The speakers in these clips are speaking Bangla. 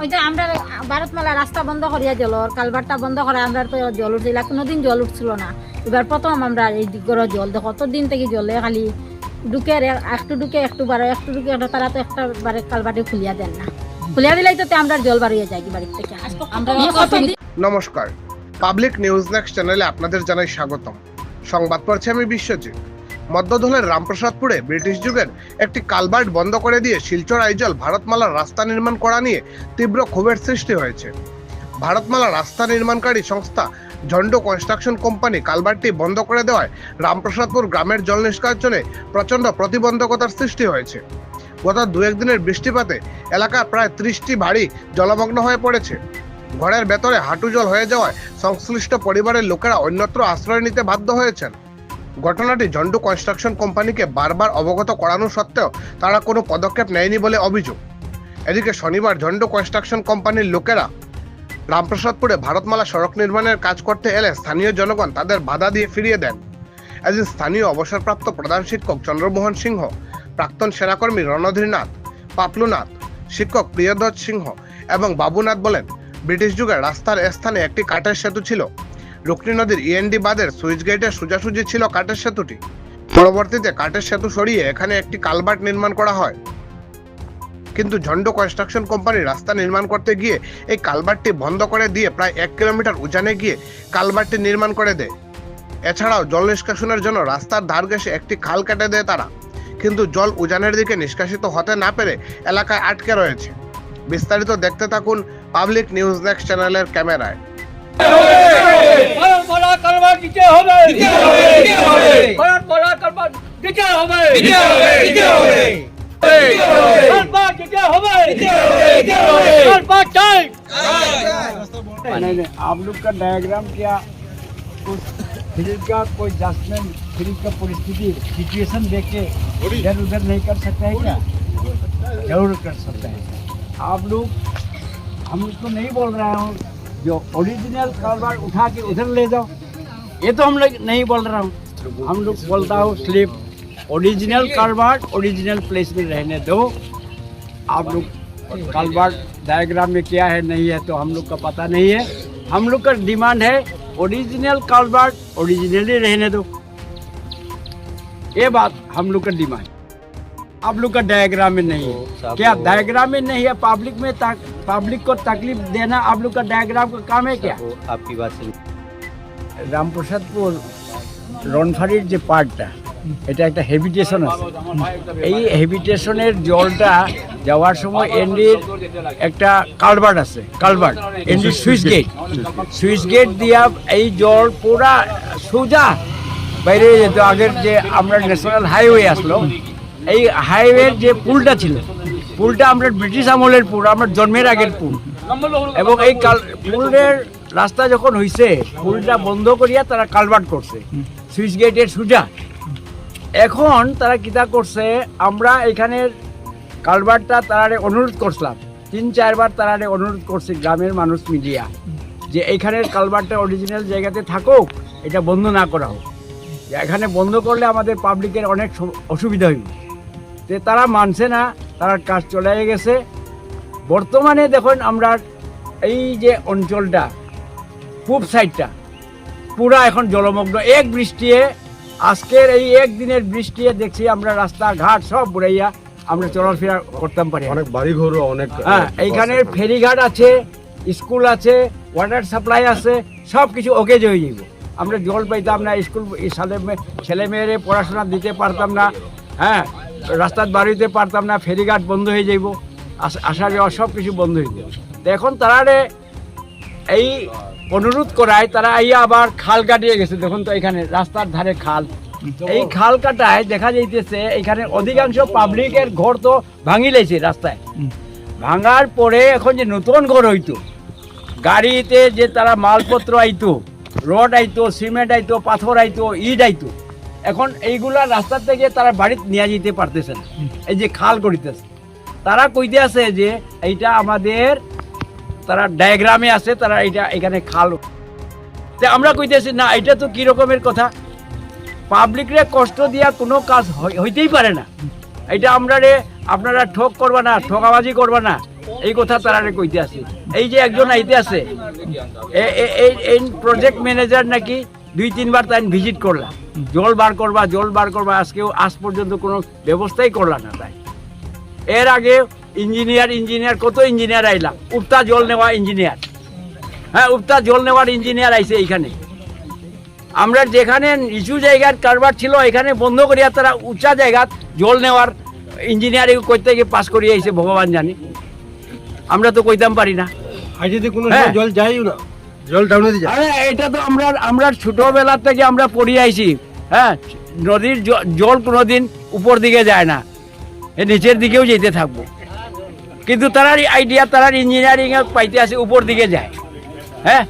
ওই যে আমরা ভারতমালা রাস্তা বন্ধ করিয়া জল কালভারটা বন্ধ করে আমরা তো জল উঠছিল কোনোদিন জল উঠছিল না। এবার প্রথম আমরা এই দিগর জল দেখো দিন থেকে জলে খালি ঢুকে একটু ঢুকে একটু বারো একটু ঢুকে একটু তারা তো একটা বারে কালভারটি খুলিয়া দেন না। খুলিয়া দিলেই তো আমরা জল বাড়িয়ে যাই বাড়ির থেকে। নমস্কার পাবলিক নিউজ নেক্সট চ্যানেলে আপনাদের জানাই স্বাগতম। সংবাদ পড়ছে আমি বিশ্বজিৎ। মধ্যধলের রামপ্রসাদপুরে ব্রিটিশ যুগের একটি কালভার্ট বন্ধ করে দিয়ে শিলচর আইজল ভারতমালার রাস্তা নির্মাণ করা নিয়ে তীব্র ক্ষোভের সৃষ্টি হয়েছে। ভারতমালা রাস্তা নির্মাণকারী সংস্থা ঝন্ডো কনস্ট্রাকশন কোম্পানি কালভার্টটি বন্ধ করে দেওয়ায় রামপ্রসাদপুর গ্রামের জল নিষ্কাশনে প্রচণ্ড প্রতিবন্ধকতার সৃষ্টি হয়েছে। গত দু একদিনের বৃষ্টিপাতে এলাকার প্রায় ত্রিশটি বাড়ি জলমগ্ন হয়ে পড়েছে। ঘরের ভেতরে হাঁটু জল হয়ে যাওয়ায় সংশ্লিষ্ট পরিবারের লোকেরা অন্যত্র আশ্রয় নিতে বাধ্য হয়েছেন। ঘটনাটি ঝন্ডু কনস্ট্রাকশন কোম্পানিকে বারবার অবগত করানো সত্ত্বেও তারা কোনো পদক্ষেপ নেয়নি বলে অভিযোগ। এদিকে শনিবার ঝন্ডু কনস্ট্রাকশন কোম্পানির লোকেরা রামপ্রসাদপুরে ভারতমালা সড়ক নির্মাণের কাজ করতে এলে স্থানীয় জনগণ তাদের বাধা দিয়ে ফিরিয়ে দেন। এদিন স্থানীয় অবসরপ্রাপ্ত প্রধান শিক্ষক চন্দ্রমোহন সিংহ, প্রাক্তন সেনাকর্মী রণধীর নাথ পাপলুনাথ, শিক্ষক প্রিয়ধ্বজ সিংহ এবং বাবুনাথ বলেন, ব্রিটিশ যুগে রাস্তার স্থানে একটি কাঠের সেতু ছিল। রুকনি নদীর ইএনডি বাঁধের সুইচ গেটের সোজাসুজি ছিল কাঠের সেতুটি। পরবর্তীতে কাঠের সেতু সরিয়ে এখানে একটি কালভার্ট নির্মাণ করা হয়। কিন্তু ঝন্ড কনস্ট্রাকশন কোম্পানি রাস্তা নির্মাণ করতে গিয়ে এই কালভার্টটি বন্ধ করে দিয়ে প্রায় এক কিলোমিটার উজানে গিয়ে কালভার্টটি নির্মাণ করে দেয়। এছাড়াও জল নিষ্কাশনের জন্য রাস্তার ধার ঘেঁষে একটি খাল কেটে দেয় তারা। কিন্তু জল উজানের দিকে নিষ্কাশিত হতে না পেরে এলাকায় আটকে রয়েছে। বিস্তারিত দেখতে থাকুন পাবলিক নিউজ নেক্সট চ্যানেলের ক্যামেরায়। ভারত বলা কারবার দিতে হবে ভারত বলা কারবার দিতে হবে কারবার দিতে হবে কারবার চাই नहीं नहीं आप लोग का डायग्राम क्या उस फिल्म का कोई जजमेंट फिल्म का परिस्थिति सिचुएशन देख के इधर उधर नहीं कर सकते हैं क्या जरूर कर सकते हैं आप लोग हम उसको नहीं बोल रहे हूँ जो ओरिजिनल कारोबार उठा के उधर ले जाओ। ये तो हम लोग नहीं बोल रहा हूँ। हम लोग बोलता हूँ स्लिप ओरिजिनल कारोबार ओरिजिनल प्लेस में रहने दो। आप लोग कारोबार डायग्राम में क्या है, नहीं है तो हम लोग का पता नहीं है। हम लोग का डिमांड है ओरिजिनल कालबार ओरिजिनली रहने दो। ये बात हम लोग का डिमांड आप लोग का डायग्राम में नहीं है क्या डायग्राम में नहीं है पब्लिक में पब्लिक को तकलीफ देना आप लोग का डायग्राम का काम है क्या आपकी बात सही রামপ্রসাদপুর রনফারির যে পার্টটা এটা একটা হেভিটেশন আছে এই হেভিটেশনের জলটা যাওয়ার সময় এনডির একটা কালভার্ট আছে কালভার্ট এনডির সুইচ গেট সুইচ গেট দিয়া এই জল পুরা সোজা বাইরে হয়ে যেত আগের যে আমরা ন্যাশনাল হাইওয়ে আসলো এই হাইওয়ের যে পুলটা ছিল, পুলটা আমরা ব্রিটিশ আমলের পুল, আমার জন্মের আগের পুল। এবং এই পুলের রাস্তা যখন হইছে, পুলটা বন্ধ করিয়া তারা কালভার্ট করছে, সুইচ গেটের সুজা। এখন তারা কিতা করছে, আমরা এখানের কালভার্টটা তারারে অনুরোধ করছিলাম। তিন, চারবার তারারে অনুরোধ করছে গ্রামের মানুষ মিডিয়া যে এইখানের কালভার্টটা অরিজিনাল জায়গাতে থাকুক, এটা বন্ধ না করা হোক। এখানে বন্ধ করলে আমাদের পাবলিকের অনেক অসুবিধা হইব। তে তারা মানছে না তারা কাজ চলে গেছে। বর্তমানে দেখুন আমরা এই যে অঞ্চলটা পূব সাইডটা পুরা এখন জলমগ্ন। এক বৃষ্টিয়ে আজকের এই একদিনের বৃষ্টিয়ে দেখছি আমরা রাস্তাঘাট সব বুড়াইয়া আমরা চলাফেরা করতাম পারি। অনেক বাড়ি ঘরও অনেক হ্যাঁ এইখানের ফেরিঘাট আছে স্কুল আছে ওয়াটার সাপ্লাই আছে সব কিছু ওকে হয়ে যাইব আমরা জল পাইতাম না স্কুল ছেলে মেয়েরে পড়াশোনা দিতে পারতাম না। হ্যাঁ রাস্তার বাড়িতে পারতাম না ফেরিঘাট বন্ধ হয়ে যাইব আস- যাওয়া সব কিছু বন্ধ হয়ে যাবে এখন তারারে এই অনুরোধ করায় তারা এই আবার খাল কাটিয়ে গেছে দেখুন তো এখানে রাস্তার ধারে খাল। এই খাল কাটায় দেখা যাইতেছে এখানে অধিকাংশ পাবলিকের ঘর তো ভাঙি লাইছে রাস্তায় ভাঙার পরে এখন যে নতুন ঘর হইতো গাড়িতে যে তারা মালপত্র আইতো রড আইতো সিমেন্ট আইতো পাথর আইতো ইট আইতো এখন এইগুলা রাস্তা থেকে তারা বাড়িতে নিয়ে যেতে পারতেছে এই যে খাল করিতেছে তারা কইতে আছে যে, এইটা আমাদের তারা ডায়াগ্রামে আছে, তারা এটা এখানে খাল। তে আমরা কইতেছি, না এটা তো কি রকমের কথা? পাবলিকরে কষ্ট দিয়া কোনো কাজ হইতেই পারে না। এটা আমরা রে, আপনারা ঠক করবা না ঠকাবাজি করবা না। এই কথা তারা কইতে আছে। এই যে একজন আইতে আছে এই প্রজেক্ট ম্যানেজার নাকি দুই, তিনবার তাই ভিজিট করলাম জল বার করবা জল বার করবা আজকেও আজ পর্যন্ত কোনো ব্যবস্থাই করলাম না তাই। এর আগে ইঞ্জিনিয়ার ইঞ্জিনিয়ার কত ইঞ্জিনিয়ার আইলাম? উপ্তা জল নেওয়া ইঞ্জিনিয়ার। হ্যাঁ উপ্তা জল নেওয়ার ইঞ্জিনিয়ার আইছে এইখানে। আমরা যেখানে নিচু জায়গার কারবার ছিল এখানে বন্ধ করিয়া তারা উঁচা জায়গাত জল নেওয়ার ইঞ্জিনিয়ারিং করতে গিয়ে পাস করিয়ে আইছে ভগবান জানি। আমরা তো কইতাম পারি না। আর যদি কোনো হ্যাঁ। জল যায়ও না জল ডাউনে দিয়ে আরে এটা তো আমরা আমরা ছোটবেলা থেকে আমরা পড়ে আইছি। হ্যাঁ নদীর জল কোনোদিন উপর দিকে যায় না। নিচের দিকেও যেতে থাকব। কিন্তু তারার আইডিয়া তারার ইঞ্জিনিয়ারিং পাইতে আছে উপর দিকে যায়। হ্যাঁ?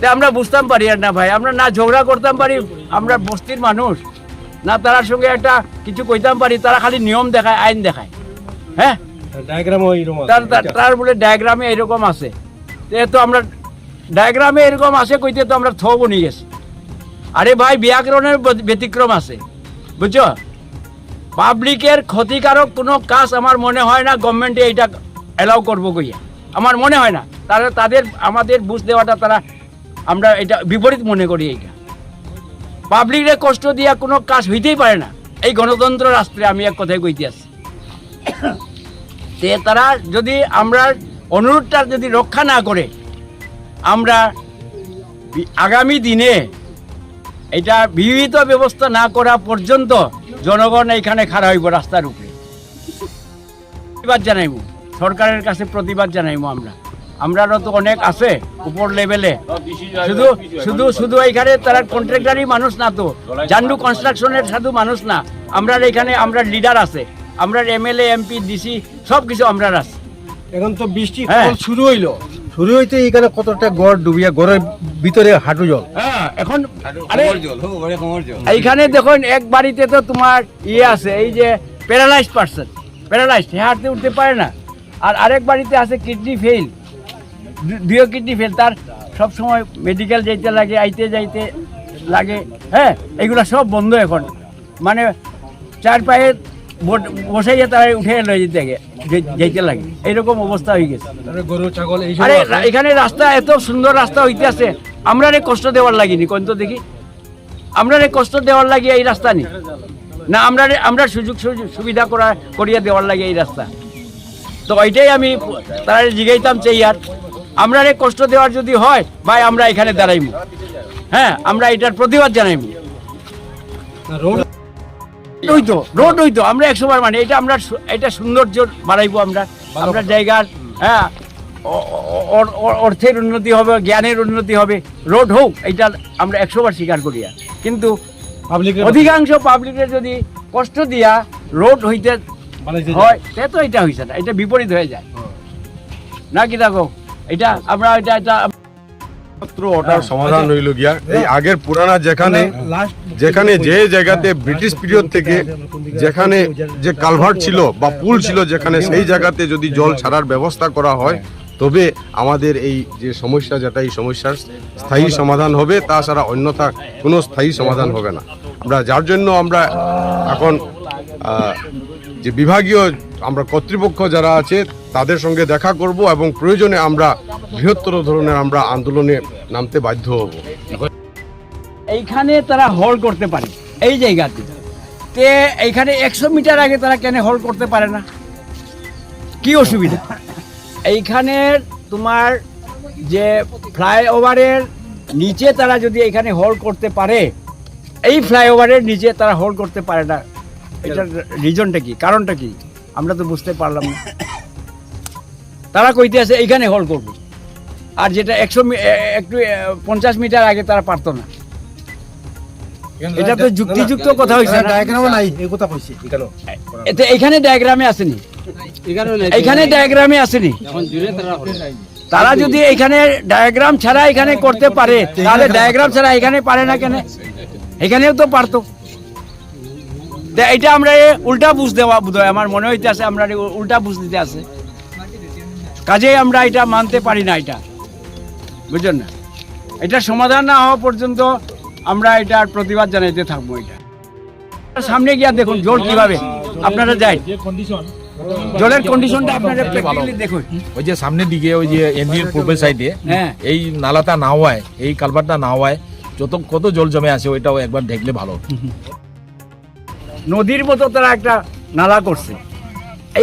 তা আমরা বুঝতাম পারি আর না ভাই। আমরা না ঝগড়া করতাম পারি আমরা বস্তির মানুষ। না তারার সঙ্গে একটা কিছু কইতাম পারি তারা খালি নিয়ম দেখায় আইন দেখায়। হ্যাঁ। তার তার- তার বলে ডায়াগ্রামে এরকম আছে। তো আমরা ডায়াগ্রামে এরকম আছে কইতে তো আমরা থ বনি গেছি। আরে ভাই, ব্যাকরণের ব্যতিক্রম আছে। বুঝছ? পাবলিকের ক্ষতিকারক কোনো কাজ আমার মনে হয় না গভর্নমেন্টে এটা অ্যালাউ করব কইয়া। আমার মনে হয় না। তারা তাদের আমাদের বুঝ দেওয়াটা তারা আমরা এটা বিপরীত মনে করি এইটা। পাবলিকের কষ্ট দিয়া কোনো কাজ হইতেই পারে না। এই গণতন্ত্র রাষ্ট্রে আমি এক কথায় কইতে আছি তে তারা যদি আমরা অনুরোধটা যদি রক্ষা না করে আমরা আগামী দিনে এটা বিহিত ব্যবস্থা না করা পর্যন্ত জনগণ এখানে খাড়া হইব রাস্তার উপরে। প্রতিবাদ জানাইব। সরকারের কাছে প্রতিবাদ জানাইব আমরা। আমরারও তো অনেক আছে উপর লেভেলে। শুধু শুধু শুধু এইখানে তারা কন্ট্রাক্টারই মানুষ না তো। জান্ডু কনস্ট্রাকশনের শুধু মানুষ না। আমরা এখানে আমরা লিডার আছে। আমরা এমএলএ এমপি ডিসি সব কিছু আমরা আছে। এখন তো বৃষ্টি হ্যাঁ। শুরু হইল। শুরু হইতে এখানে কতটা গড় ডুবিয়া গড়ের ভিতরে হাঁটু জল? হ্যাঁ এখন এইখানে দেখুন এক বাড়িতে তো তোমার ইয়ে আছে এই যে প্যারালাইজড পার্সন প্যারালাইজড হাঁটতে উঠতে পারে না। আর আরেক বাড়িতে আছে কিডনি ফেল দুইও কিডনি ফেল তার সব সময় মেডিকেল যাইতে লাগে আইতে যাইতে লাগে হ্যাঁ এগুলো সব বন্ধ এখন। মানে চার পায়ে বট- বসাইয়া তারা উঠে লয়ে যেতে যাইতে লাগে। এইরকম অবস্থা হয়ে গেছে। গরু ছাগল আরে এখানে রাস্তা এত সুন্দর রাস্তা হইতে আছে আমরা রে কষ্ট দেওয়ার লাগিনি কোন তো দেখি? আমরা রে কষ্ট দেওয়ার লাগে এই রাস্তা নি। না আমরা আমরা সুযোগ সুবিধা করা করিয়া দেওয়ার লাগে এই রাস্তা। তো ওইটাই আমি তারা জিগাইতাম চাই আর আমরা রে কষ্ট দেওয়ার যদি হয় ভাই আমরা এখানে দাঁড়াইব হ্যাঁ আমরা এটার প্রতিবাদ জানাইমু। না, রোড হইতো রোড হইতো আমরা একশো বার মানে এটা আমরা এটা সৌন্দর্য বাড়াইবো আমরা। আমরা জায়গার হ্যাঁ অর্থের উন্নতি হবে জ্ঞানের উন্নতি হবে রোড হোক এটা আমরা একশো বার স্বীকার করি। কিন্তু অধিকাংশ পাবলিকের যদি কষ্ট দিয়া রোড হইতে হয় তে তো এটা হয়েছে না এটা বিপরীত হয়ে যায়। না কি দেখো? এটা আমরা এটা এটা ওটার সমাধান হইল গিয়া। এই আগের পুরানা যেখানে যেখানে যে জায়গাতে ব্রিটিশ পিরিয়ড থেকে যেখানে যে কালভার্ট ছিল বা পুল ছিল যেখানে সেই জায়গাতে যদি জল ছাড়ার ব্যবস্থা করা হয় তবে আমাদের এই যে সমস্যা যেটা এই সমস্যার স্থায়ী সমাধান হবে তাছাড়া অন্যথা কোনো স্থায়ী সমাধান হবে না। আমরা যার জন্য আমরা এখন যে বিভাগীয় আমরা কর্তৃপক্ষ যারা আছে, তাদের সঙ্গে দেখা করব এবং প্রয়োজনে আমরা বৃহত্তর ধরনের আমরা আন্দোলনে নামতে বাধ্য হব। এইখানে তারা হল করতে পারে, এই জায়গাতে। তে এইখানে একশো মিটার আগে তারা কেন হল করতে পারে না? কি অসুবিধা? এইখানে তোমার যে ফ্লাইওভারের নিচে তারা যদি এখানে হল করতে পারে, এই ফ্লাইওভারের নিচে তারা হল করতে পারে না। এটার রিজনটা কি? কারণটা কি? আমরা তো বুঝতে পারলাম না। তারা কইতে আছে এইখানে হল করব। আর যেটা একশো একটু পঞ্চাশ মিটার আগে তারা পারতো না। এটা তো যুক্তিযুক্ত কথা হয়েছে না। ডায়াগ্রামও নাই। এই কথা কইছি এখানে এতে এইখানে ডায়াগ্রামে আসেনি। এখানে ডায়াগ্রামে আসেনি। তারা যদি এখানে ডায়াগ্রাম ছাড়া এখানে করতে পারে তাহলে ডায়াগ্রাম ছাড়া এখানে পারে না কেন? এখানেও তো পারতো। এটা আমরা উল্টা বুঝ দেওয়া বোধ হয় আমার মনে হইতে আছে আমরা উল্টা বুঝ দিতে আছে। কাজেই আমরা এটা মানতে পারি না এটা। বুঝলেন না? এটা সমাধান না হওয়া পর্যন্ত আমরা এটার প্রতিবাদ জানাইতে থাকব এটা। সামনে গিয়া দেখুন জল কীভাবে? আপনারা যাই। জলের কন্ডিশনটা আপনারা প্র্যাকটিক্যালি দেখুন। ওই যে সামনের দিকে ওই যে এনডিএর পূর্বের সাইডে হ্যাঁ। এই নালাটা না হওয়ায় এই কালভারটা না হওয়ায় যত কত জল জমে আছে ওইটাও একবার দেখলে ভালো। নদীর মতো তারা একটা নালা করছে।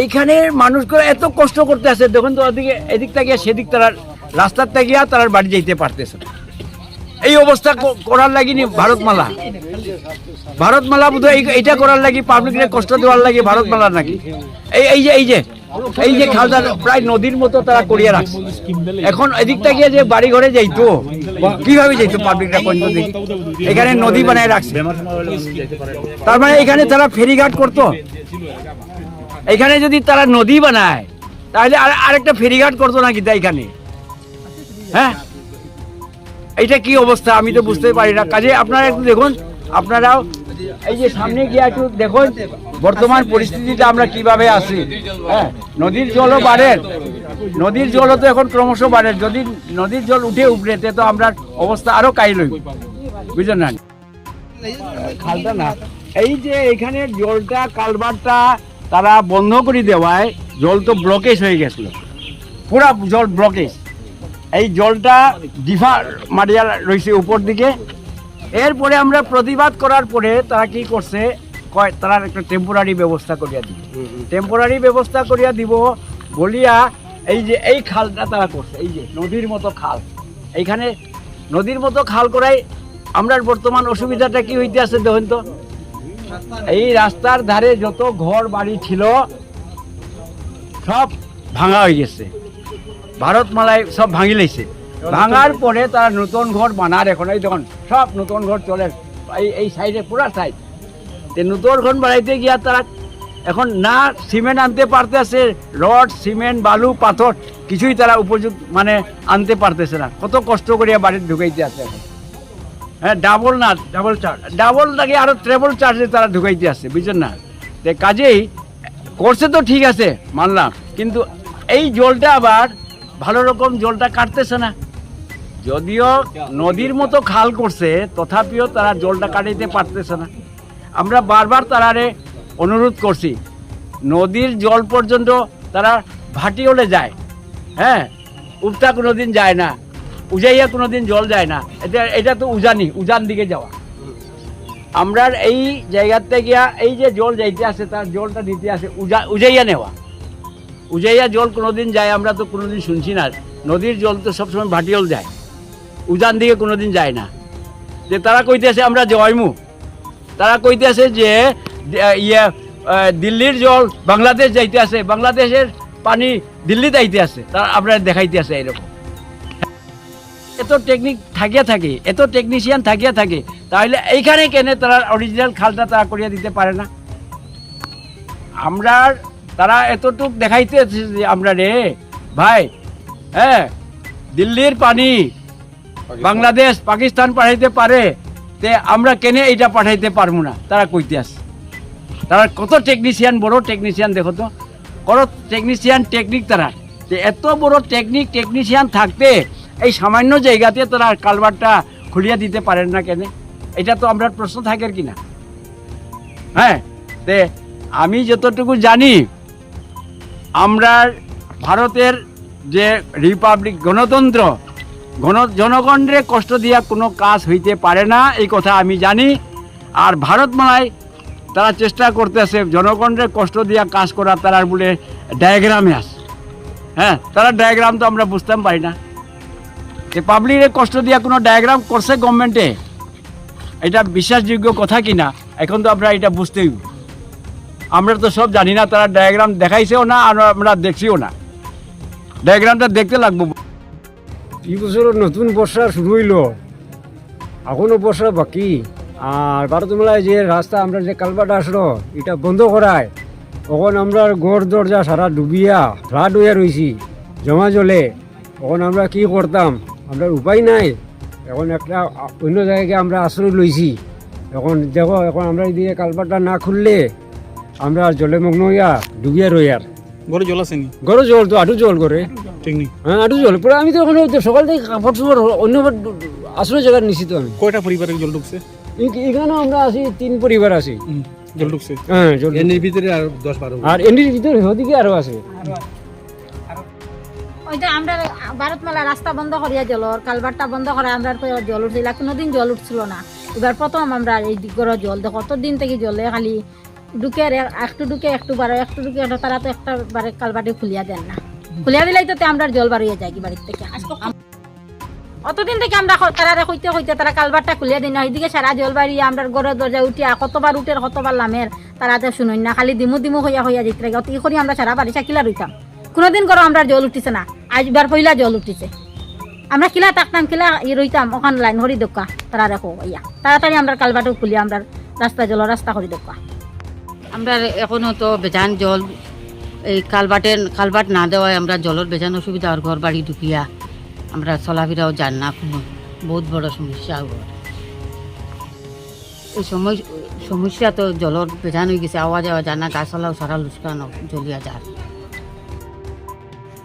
এইখানে মানুষগুলো এত কষ্ট করতে আসে দেখুন তো ওদিকে, এদিক থেকে সেদিক তারা, রাস্তার থেকে তারা বাড়ি যেতে পারতেছে এই অবস্থা করার লাগিনি ভারতমালা। ভারতমালা বোধ এইটা করার লাগি পাবলিকের কষ্ট দেওয়ার লাগে ভারতমালা নাকি? এই এই যে এই যে এই যে খালটা প্রায় নদীর মতো তারা করিয়া রাখছে। এখন এদিকটা গিয়ে যে বাড়ি ঘরে যাইতো, কীভাবে যাইতো পর্যন্ত দেখি? এখানে নদী বানায় রাখছে। তার মানে এখানে তারা ফেরিঘাট করতো। এখানে যদি তারা নদী বানায়, তাহলে আর আরেকটা ফেরিঘাট করতো নাকি তা এখানে? হ্যাঁ? এইটা কি অবস্থা? আমি তো বুঝতে পারি না। কাজে আপনারা একটু দেখুন। আপনারাও এই যে সামনে গিয়ে একটু দেখুন। বর্তমান পরিস্থিতিতে আমরা কীভাবে আছি? হ্যাঁ নদীর জলও বাড়ে নদীর জলও তো এখন ক্রমশ বাড়ে যদি নদীর জল উঠে উপড়েতে তো আমরা অবস্থা আরও কাইল হইব। বুঝলেন না? খালটা না। এই যে এখানে জলটা কালবারটা তারা বন্ধ করে দেওয়ায়, জল তো ব্লকেজ হয়ে গেছিল। পুরা জল ব্লকেজ এই জলটা ডিফা মারিয়া রয়েছে উপর দিকে। এরপরে আমরা প্রতিবাদ করার পরে তারা কি করছে কয় তারা একটা টেম্পোরারি ব্যবস্থা করিয়া দিব। টেম্পোরারি ব্যবস্থা করিয়া দিব বলিয়া এই যে এই খালটা তারা করছে। এই যে নদীর মতো খাল। এইখানে নদীর মতো খাল করাই আমরা বর্তমান অসুবিধাটা কি হইতে আছে দেখুন তো। এই রাস্তার ধারে যত ঘর বাড়ি ছিল সব ভাঙা হয়ে গেছে। ভারতমালায় সব ভাঙি লাইছে। ভাঙার পরে তারা নতুন ঘর বানার এখন। এই দেখুন সব নতুন ঘর চলে। এই এই সাইডে পুরা সাইড। নতুন ঘর বানাইতে গিয়া তারা এখন না সিমেন্ট আনতে পারতেছে রড সিমেন্ট বালু পাথর কিছুই তারা উপযুক্ত মানে আনতে পারতেছে না। কত কষ্ট করিয়া বাড়িতে ঢুকাইতে আছে এখন। হ্যাঁ ডাবল না ডাবল চার্জ ডাবল লাগে আরও ট্রেবল চার্জে তারা ঢুকাইতে আসছে বুঝছেন না? তে কাজেই করছে তো ঠিক আছে মানলাম কিন্তু এই জলটা আবার ভালো রকম জলটা কাটতেছে না। যদিও নদীর মতো খাল করছে তথাপিও তারা জলটা কাটাইতে পারতেছে না। আমরা বারবার তারারে অনুরোধ করছি, নদীর জল পর্যন্ত তারা ভাটিওলে যায়। হ্যাঁ উপতা কোনোদিন যায় না, উজাইয়া কোনোদিন জল যায় না। এটা এটা তো উজানি, উজান দিকে যাওয়া। আমরা এই জায়গাতে গিয়া এই যে জল যাইতে আছে তার জলটা দিতে আছে উজা, উজাইয়া নেওয়া। উজাইয়া জল কোনোদিন যায়, আমরা তো কোনোদিন শুনছি না। নদীর জল তো সবসময় ভাটিয়ল যায়। উজান দিকে কোনোদিন যায় না। যে তারা কইতেছে আমরা জয়মু। তারা কইতেছে যে ইয়ে দিল্লির জল বাংলাদেশ যাইতে আছে বাংলাদেশের পানি দিল্লিতে আইতে আছে। তারা আপনারা দেখাইতে আছে এরকম এত টেকনিক থাকিয়া থাকে এত টেকনিশিয়ান থাকিয়া থাকে তাহলে এইখানে কেনে তারা অরিজিনাল খালটা তারা করিয়া দিতে পারে না? আমরা তারা এতটুক দেখাইতে আছে যে আমরা রে ভাই হ্যাঁ দিল্লির পানি বাংলাদেশ পাকিস্তান পাঠাইতে পারে। তে আমরা কেনে এইটা পাঠাইতে পারব না। তারা কইতে আছে। তারা কত টেকনিশিয়ান বড় টেকনিশিয়ান দেখো তো। কত টেকনিশিয়ান টেকনিক তারা। এত বড় টেকনিক টেকনিশিয়ান থাকতে এই সামান্য জায়গাতে তারা কালভারটা খুলিয়া দিতে পারেন না কেন। এটা তো আমরা প্রশ্ন থাকে কি না? হ্যাঁ তে আমি যতটুকু জানি আমরা ভারতের যে রিপাবলিক গণতন্ত্র গণ জনগণরে কষ্ট দিয়া কোনো কাজ হইতে পারে না, এই কথা আমি জানি। আর ভারতমালায় তারা চেষ্টা করতেছে, জনগণরে কষ্ট দিয়া কাজ করা, তারা বলে ডায়াগ্রামে আস হ্যাঁ তারা ডায়াগ্রাম তো আমরা বুঝতাম পারি না। যে পাবলিকের কষ্ট দিয়া কোনো ডায়াগ্রাম করছে গভর্নমেন্টে এটা বিশ্বাসযোগ্য কথা কিনা এখন তো আমরা এটা বুঝতেই আমরা তো সব জানি না, তারা ডায়াগ্রাম দেখাইছেও না, আর আমরা দেখছিও না। ডায়াগ্রামটা দেখতে লাগবো। এই বছর নতুন বর্ষা শুরু হইল। এখনও বর্ষা বাকি। আর ভারতমালায় যে রাস্তা আমরা যে কালবাটা আসলো এটা বন্ধ করায় তখন আমরা গড় দরজা সারা ডুবিয়া, ফ্লাড হইয়া রয়েছি জমা জলে তখন আমরা কি করতাম? আমরা উপায় নাই। এখন একটা অন্য জায়গায় আমরা আশ্রয় লইছি এখন দেখো, এখন আমরা এদিকে কালবাটা না খুললে, আমরা জলে মগ্ন হইয়া ডুবিয়া রইয়ার ঘরে জল আসেনি? গড়ে জল তো আটু জল করে হ্যাঁ আটু জল। পুরো আমি তো ওখানে সকাল থেকে কাপড় চোপড় অন্য আশ্রয় জায়গায় নিছি তো আমি। কয়টা পরিবারের জল ঢুকছে? এখানে আমরা আছি তিন পরিবার আছি। জল ঢুকছে? হ্যাঁ জল এর ভিতরে আর দশ বারো আর এন্ডির ভিতরে ওদিকে আরও আছে। ওইটা আমরা ভারতমালা রাস্তা বন্ধ করিয়া জলর কালবারটা বন্ধ করে আমরা জল উঠছিল কোনোদিন জল উঠছিল না। এবার প্রথম আমরা এই দিগর জল দেখো দিন থেকে জলে খালি ঢুকে একটু ঢুকে, একটু বারো একটু ঢুকে একটু তারা তো একটা বারে কালবাটে খুলিয়া দেন না। খুলিয়া দিলেই তো আমরা জল বাড়িয়ে যাই কি বাড়ির থেকে। অতদিন থেকে আমরা তারা কইতে কইতে তারা কালবারটা খুলিয়া দিন না। ওইদিকে সারা জল বাড়িয়ে আমরা ঘরের দরজা উঠিয়া কতবার উঠে কতবার লামের তারা তো শুনুন না। খালি দিমু দিমু হইয়া হইয়া যেতে লাগে। অতি করি আমরা সারা বাড়ি সাকিলা রইতাম। কোনোদিন করো আমরা জল উঠিছে না। আজবার পইলা জল উঠিছে। আমরা কিলা থাকতাম কিলা ই রইতাম ওখান লাইন হরি দোকা তারা দেখো ইয়া। তাড়াতাড়ি আমরা কালবাটো খুলি আমরা রাস্তা জল, রাস্তা করি দোকা আমরা এখনও তো বেজান জল, এই কালবাটের, কালবাট না দেওয়ায় আমরা জলের বেজান অসুবিধা, আর ঘর বাড়ি ঢুকিয়া আমরা চলাফেরাও যান না কোনো। বহুত বড় সমস্যা ঘর এই সময় সমস্যা তো জলের বেজান হয়ে গেছে আওয়া যাওয়া জানা গাছলাও সারা লুসকানো জলিয়া যায়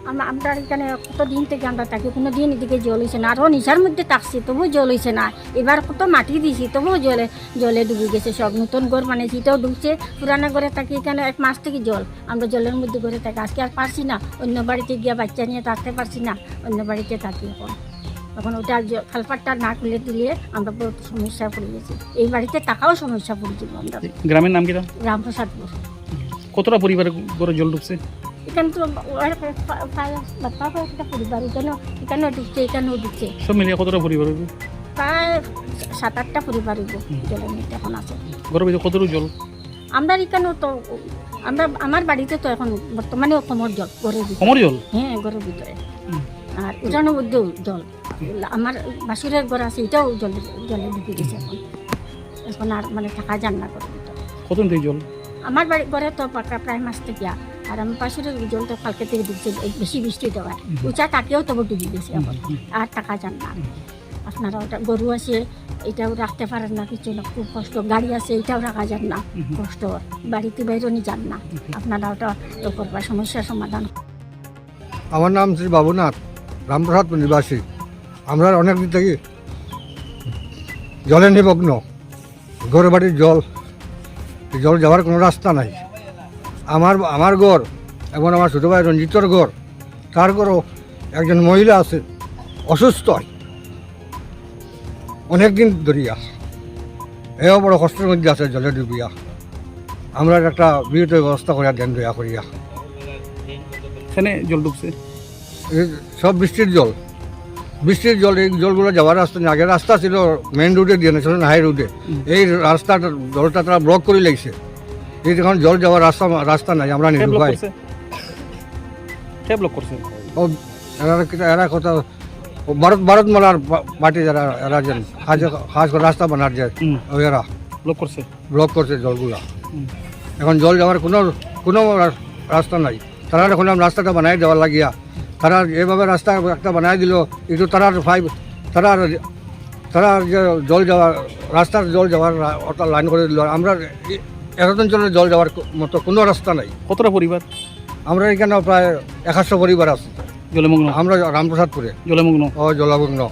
আমরা এখানে কত দিন থেকে আমরা থাকি? কোনো দিন এদিকে জল হয়েছে না। আরও নিশার মধ্যে থাকছি তবু জল হয়েছে না। এবার কত মাটি দিছি তবুও জলে জলে ডুবে গেছে সব। নতুন ঘর মানে সেটাও ডুবছে পুরানা ঘরে থাকি এখানে এক মাস থেকে জল। আমরা জলের মধ্যে ঘরে থাকি। আজকে আর পারছি না। অন্য বাড়িতে গিয়ে বাচ্চা নিয়ে থাকতে পারছি না। অন্য বাড়িতে থাকি এখন। এখন ওটা খালপাটটা না খুলে দিলে আমরা বহুত সমস্যা পড়ে গেছি। এই বাড়িতে টাকাও সমস্যা পড়েছিল আমরা। গ্রামের নাম কিরা রামপ্রসাদপুর কতটা পরিবারের ঘরে জল ঢুকছে? এখানে পা- পা- বাপ্পা করে একটা পরিবার এখানেও এখানেও ঢুকছে এখানেও ঢুকছে সব মিলিয়ে কতটা পরিবার হইবে? প্রায় সাত আটটা পরিবার হইব জলের মধ্যে এখন আছে ঘরের ভিতরে কতটুকু জল আমরা এখানেও তো আমরা আমার বাড়িতে তো এখন বর্তমানে কমর জল ঘরের ভিতরে কমর জল হ্যাঁ ঘরের ভিতরে আর উঠানোর মধ্যেও জল আমার বাসুরের ঘর আছে এটাও জলে জলে ঢুকে গেছে এখন এখন আর মানে থাকা যান না ঘরের ভিতরে কতদিন জল আমার বাড়ি ঘরে তো পাকা প্রায় মাস থেকে আর আমার পাশের জল তো কালকে থেকে এই বেশি বৃষ্টি দেওয়ায় উঁচা তাকেও তবু ডুবে গেছে এখন, আর টাকা যান না। আপনারা ওটা গরু আছে, এটাও রাখতে পারেন না, কিছু না, খুব কষ্ট। গাড়ি আছে, এটাও রাখা যান না, কষ্ট। বাড়িতে বাইরনি যান না। আপনারা ওটা করবার সমস্যার সমাধান। আমার নাম শ্রী বাবুনাথ রামপ্রসাদপুর নিবাসী। আমরা অনেক দিন থেকে জলে নিমগ্ন। ঘরে বাড়ির জল জল যাওয়ার কোনো রাস্তা নাই। আমার আমার ঘর এবং আমার ছোটো ভাই রঞ্জিতর ঘর তার ঘরও একজন মহিলা আছে অসুস্থ। অনেক দিন ধরিয়া। এও বড় কষ্টের মধ্যে আছে জলে ডুবিয়া। আমরা একটা বিরত ব্যবস্থা করিয়া দেন দয়া করিয়া। জল ডুবছে? সব বৃষ্টির জল। বৃষ্টির জল এই জলগুলো যাওয়ার রাস্তা নেই। আগে রাস্তা ছিল মেন রোডে দিয়ে ন্যাশনাল হাই রোডে এই রাস্তাটা জলটা তারা ব্লক করে লাগছে এই যখন জল যাওয়ার রাস্তা রাস্তা নাই আমরা কে ব্লক করছে? ও এরা কথা ভারত ভারতমালার পা- পার্টি যারা এরা যেন হাজ করে রাস্তা বানার যায় হুম। ও এরা ব্লক করছে? ব্লক করছে জলগুলা। এখন জল যাওয়ার কোনো কোনো রাস্তা নাই। তারা এখন রাস্তাটা বানাই দেওয়ার লাগিয়া তারা এভাবে রাস্তা একটা বানাই দিল একটু তারা ফাইভ তারা তারা যে জল যাওয়ার রাস্তার জল যাওয়ার ওটা লাইন করে দিল। আমরা এ- এত জল যাওয়ার মতো কোনো রাস্তা নাই। কতটা পরিবার? আমরা এখানে প্রায় একাশো পরিবার আছে। জলমগ্ন। আমরা রামপ্রসাদপুরে। জলমগ্ন। ও জলাভগ্ন